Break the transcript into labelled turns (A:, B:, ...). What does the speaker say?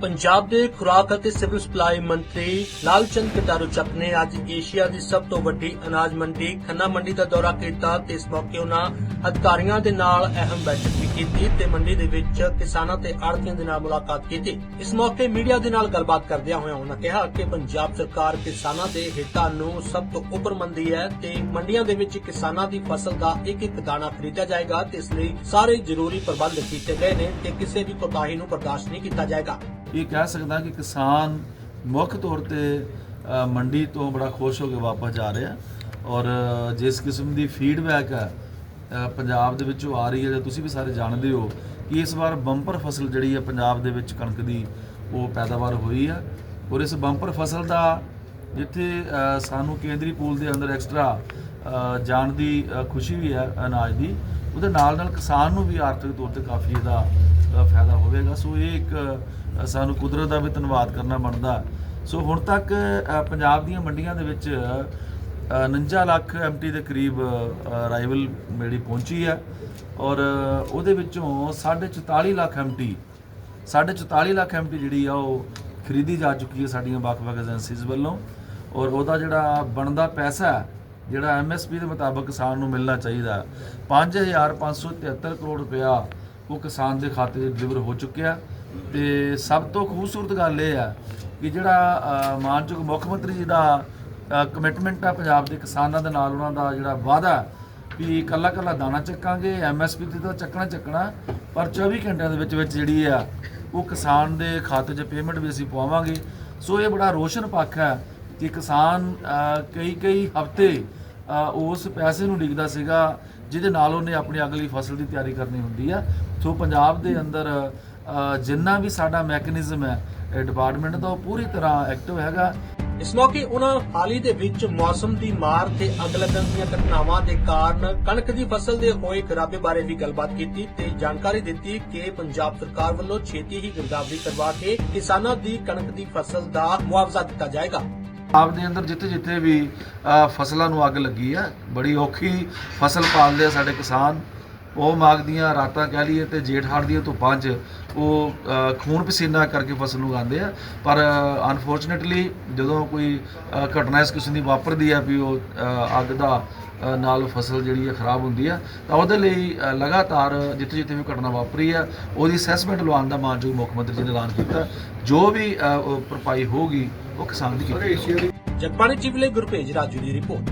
A: ਪੰਜਾਬ ਦੇ ਖੁਰਾਕ ਅਤੇ ਸਿਵਲ ਸਪਲਾਈ ਮੰਤਰੀ ਲਾਲਚੰਦ ਕਟਾਰੂ ਚੱਕ ਨੇ ਅੱਜ ਏਸ਼ੀਆ ਦੀ ਸਭ ਤੋਂ ਵੱਡੀ ਅਨਾਜ ਮੰਡੀ, ਖੰਨਾ ਮੰਡੀ ਦਾ ਦੌਰਾ ਕੀਤਾ ਤੇ ਇਸ ਮੌਕੇ ਉਹਨਾਂ ਅਧਿਕਾਰੀਆਂ ਦੇ ਨਾਲ ਅਹਿਮ ਬੈਠਕ ਵੀ ਕੀਤੀ ਤੇ ਮੰਡੀ ਦੇ ਵਿੱਚ ਕਿਸਾਨਾਂ ਤੇ ਆੜ੍ਹਤੀਆਂ ਦੇ ਨਾਲ ਮੁਲਾਕਾਤ ਕੀਤੀ। ਇਸ ਮੌਕੇ ਮੀਡੀਆ ਦੇ ਨਾਲ ਗੱਲਬਾਤ ਕਰਦਿਆਂ ਹੋਇਆਂ ਉਹਨਾਂ ਕਿਹਾ ਕਿ ਪੰਜਾਬ ਸਰਕਾਰ ਕਿਸਾਨਾਂ ਦੇ ਹਿੱਤਾਂ ਨੂੰ ਸਭ ਤੋਂ ਉੱਪਰ ਮੰਨਦੀ ਹੈ ਤੇ ਮੰਡੀਆਂ ਦੇ ਵਿੱਚ ਕਿਸਾਨਾਂ ਦੀ ਫਸਲ ਦਾ ਇੱਕ ਇੱਕ ਦਾਣਾ ਖਰੀਦਿਆ ਜਾਏਗਾ ਤੇ ਇਸ ਲਈ ਸਾਰੇ ਜ਼ਰੂਰੀ ਪ੍ਰਬੰਧ ਕੀਤੇ ਗਏ ਨੇ ਤੇ ਕਿਸੇ ਵੀ ਕੋਤਾਹੀ ਨੂੰ ਬਰਦਾਸ਼ਤ ਨਹੀਂ ਕੀਤਾ ਜਾਏਗਾ।
B: ਇਹ ਕਹਿ ਸਕਦਾ ਕਿ ਕਿਸਾਨ ਮੁੱਖ ਤੌਰ ਤੇ ਮੰਡੀ ਤੋਂ ਬੜਾ ਖੁਸ਼ ਹੋ ਕੇ ਵਾਪਸ ਜਾ ਰਿਹਾ। ਔਰ ਜਿਸ ਕਿਸਮ ਦੀ ਫੀਡਬੈਕ ਹੈ ਪੰਜਾਬ ਦੇ ਵਿੱਚੋਂ ਆ ਰਹੀ ਹੈ, ਜਾਂ ਤੁਸੀਂ ਵੀ ਸਾਰੇ ਜਾਣਦੇ ਹੋ ਕਿ ਇਸ ਵਾਰ ਬੰਪਰ ਫਸਲ ਜਿਹੜੀ ਹੈ ਪੰਜਾਬ ਦੇ ਵਿੱਚ ਕਣਕ ਦੀ, ਉਹ ਪੈਦਾਵਾਰ ਹੋਈ ਹੈ ਔਰ ਇਸ ਬੰਪਰ ਫਸਲ ਦਾ ਜਿੱਥੇ ਸਾਨੂੰ ਕੇਂਦਰੀ ਪੂਲ ਦੇ ਅੰਦਰ ਐਕਸਟਰਾ ਜਾਣ ਦੀ ਖੁਸ਼ੀ ਵੀ ਹੈ ਅਨਾਜ ਦੀ, ਉਹਦੇ ਨਾਲ ਨਾਲ ਕਿਸਾਨ ਨੂੰ ਵੀ ਆਰਥਿਕ ਤੌਰ ਤੇ ਕਾਫੀ ਇਹਦਾ ਫਾਇਦਾ ਹੋਵੇਗਾ। ਸੋ ਇਹ ਇੱਕ ਸਾਨੂੰ ਕੁਦਰਤ ਦਾ ਵੀ ਧੰਨਵਾਦ ਕਰਨਾ ਬਣਦਾ। ਸੋ ਹੁਣ ਤੱਕ ਪੰਜਾਬ ਦੀਆਂ ਮੰਡੀਆਂ ਦੇ ਵਿੱਚ ਅ, 49 ਲੱਖ ਐਮਟੀ ਦੇ ਕਰੀਬ ਰਾਈਵਲ ਮੇਰੀ ਪਹੁੰਚੀ ਹੈ ਔਰ ਉਹਦੇ ਵਿੱਚੋਂ 44 ਲੱਖ ਐਮਟੀ 44 ਲੱਖ ਐਮਟੀ ਜਿਹੜੀ ਆ ਉਹ ਖਰੀਦੀ ਜਾ ਚੁੱਕੀ ਹੈ ਸਾਡੀਆਂ ਵੱਖ-ਵੱਖ ਏਜੰਸੀਜ਼ ਵੱਲੋਂ। ਔਰ ਉਹਦਾ ਜਿਹੜਾ ਬਣਦਾ ਪੈਸਾ ਹੈ, ਜਿਹੜਾ ਐਮਐਸਪੀ ਦੇ ਮੁਤਾਬਕ ਕਿਸਾਨ ਨੂੰ ਮਿਲਣਾ ਚਾਹੀਦਾ ਹੈ, 5573 ਕਰੋੜ ਰੁਪਇਆ ਉਹ ਕਿਸਾਨ ਦੇ ਖਾਤੇ 'ਚ ਡਿਲੀਵਰ ਹੋ ਚੁੱਕਿਆ ਤੇ ਸਭ ਤੋਂ ਖੂਬਸੂਰਤ ਗੱਲ ਇਹ ਹੈ ਕਿ ਜਿਹੜਾ ਮਾਨਯੋਗ ਮੁੱਖ ਮੰਤਰੀ ਜੀ ਦਾ ਕਮਿਟਮੈਂਟ ਆ ਪੰਜਾਬ ਦੇ ਕਿਸਾਨਾਂ ਦੇ ਨਾਲ ਉਹਨਾਂ ਦਾ ਜਿਹੜਾ ਵਾਅਦਾ ਵੀ ਕੱਲਾ ਕੱਲਾ ਦਾਣਾ ਚੱਕਾਂਗੇ ਐਮਐਸਪੀ ਤੇ ਤਾਂ ਚੱਕਣਾ ਚੱਕਣਾ, ਪਰ 24 ਘੰਟਿਆਂ ਦੇ ਵਿੱਚ ਵਿੱਚ ਜਿਹੜੀ ਆ, ਉਹ ਕਿਸਾਨ ਦੇ ਖਾਤੇ 'ਚ ਪੇਮੈਂਟ ਵੀ ਅਸੀਂ ਪਾਵਾਂਗੇ ਸੋ ਇਹ ਬੜਾ ਰੋਸ਼ਨ ਪੱਖ ਹੈ ਕਿ ਕਿਸਾਨ ਕਈ ਕਈ ਹਫ਼ਤੇ ਉਸ ਪੈਸੇ ਨੂੰ ਡਿੱਗਦਾ ਸੀਗਾ ਜਿਹਦੇ ਨਾਲ ਉਹਨੇ ਆਪਣੀ ਅਗਲੀ ਫਸਲ ਦੀ ਤਿਆਰੀ ਕਰਨੀ ਹੁੰਦੀ ਆ। ਸੋ ਪੰਜਾਬ ਦੇ ਅੰਦਰ ਜਿੰਨਾ ਵੀ ਸਾਡਾ ਮੈਕੈਨਿਜ਼ਮ ਹੈ ਡਿਪਾਰਟਮੈਂਟ ਦਾ ਉਹ ਪੂਰੀ ਤਰ੍ਹਾਂ ਐਕਟਿਵ ਹੈਗਾ।
A: ਇਸ ਮੌਕੇ ਉਹਨਾਂ ਹਾਲ ਦੇ ਵਿੱਚ ਮੌਸਮ ਦੀ ਮਾਰ ਤੇ ਅੱਗ ਲੱਗਣ ਦੀਆਂ ਘਟਨਾਵਾਂ ਦੇ ਕਾਰਨ ਕਣਕ ਦੀ ਫਸਲ ਦੇ ਹੋਏ ਖਰਾਬੇ ਬਾਰੇ ਵੀ ਗੱਲਬਾਤ ਕੀਤੀ ਤੇ ਜਾਣਕਾਰੀ ਦਿੱਤੀ ਕਿ ਪੰਜਾਬ ਸਰਕਾਰ ਵੱਲੋਂ ਛੇਤੀ ਹੀ ਗਿਰਦਾਵਰੀ ਕਰਵਾ ਕੇ ਕਿਸਾਨਾਂ ਦੀ ਕਣਕ ਦੀ ਫਸਲ ਦਾ ਮੁਆਵਜ਼ਾ ਦਿੱਤਾ ਜਾਏਗਾ।
B: ਆਪ ਦੇ ਅੰਦਰ ਜਿੱਥੇ ਜਿੱਥੇ ਵੀ ਫਸਲਾਂ ਨੂੰ ਅੱਗ ਲੱਗੀ ਹੈ ਬੜੀ ਔਖੀ ਫਸਲ ਪਾਲਦੇ ਆ ਸਾਡੇ ਕਿਸਾਨ। ਉਹ ਮਾਘ ਦੀਆਂ ਰਾਤਾਂ ਕਹਿ ਲਈਏ ਤੇ ਜੇਠ ਹਾੜ ਦੀਆਂ ਧੁੱਪਾਂ 'ਚ ਉਹ ਖੂਨ ਪਸੀਨਾ ਕਰਕੇ ਫਸਲ ਨੂੰ ਉਗਾਉਂਦੇ ਆ। ਪਰ ਅਨਫੋਰਚੂਨੇਟਲੀ ਜਦੋਂ ਕੋਈ ਘਟਨਾ ਇਸ ਕਿਸਮ ਦੀ ਵਾਪਰਦੀ ਆ ਵੀ ਉਹ ਅੱਗ ਦਾ ਨਾਲ ਫਸਲ ਜਿਹੜੀ ਹੈ ਖਰਾਬ ਹੁੰਦੀ ਆ ਤਾਂ ਉਹਦੇ ਲਈ ਲਗਾਤਾਰ ਜਿੱਥੇ ਜਿੱਥੇ ਵੀ ਘਟਨਾ ਵਾਪਰੀ ਆ ਉਹਦੀ ਅਸੈਸਮੈਂਟ ਲਵਾਉਣ ਦਾ ਮਾਨਯੋਗ ਮੁੱਖ ਮੰਤਰੀ ਜੀ ਨੇ ਐਲਾਨ ਕੀਤਾ। ਜੋ ਵੀ ਅ, ਉਹ ਭਰਪਾਈ ਹੋਊਗੀ ਉਹ ਕਿਸਾਨ ਦੀ ਕੀਤੀ ਜਾਊਗੀ।
A: ਜਗਬਾਣੀ ਚੀਵਲੇ ਗੁਰਪੇਜ ਰਾਜੂ ਦੀ ਰਿਪੋਰਟ।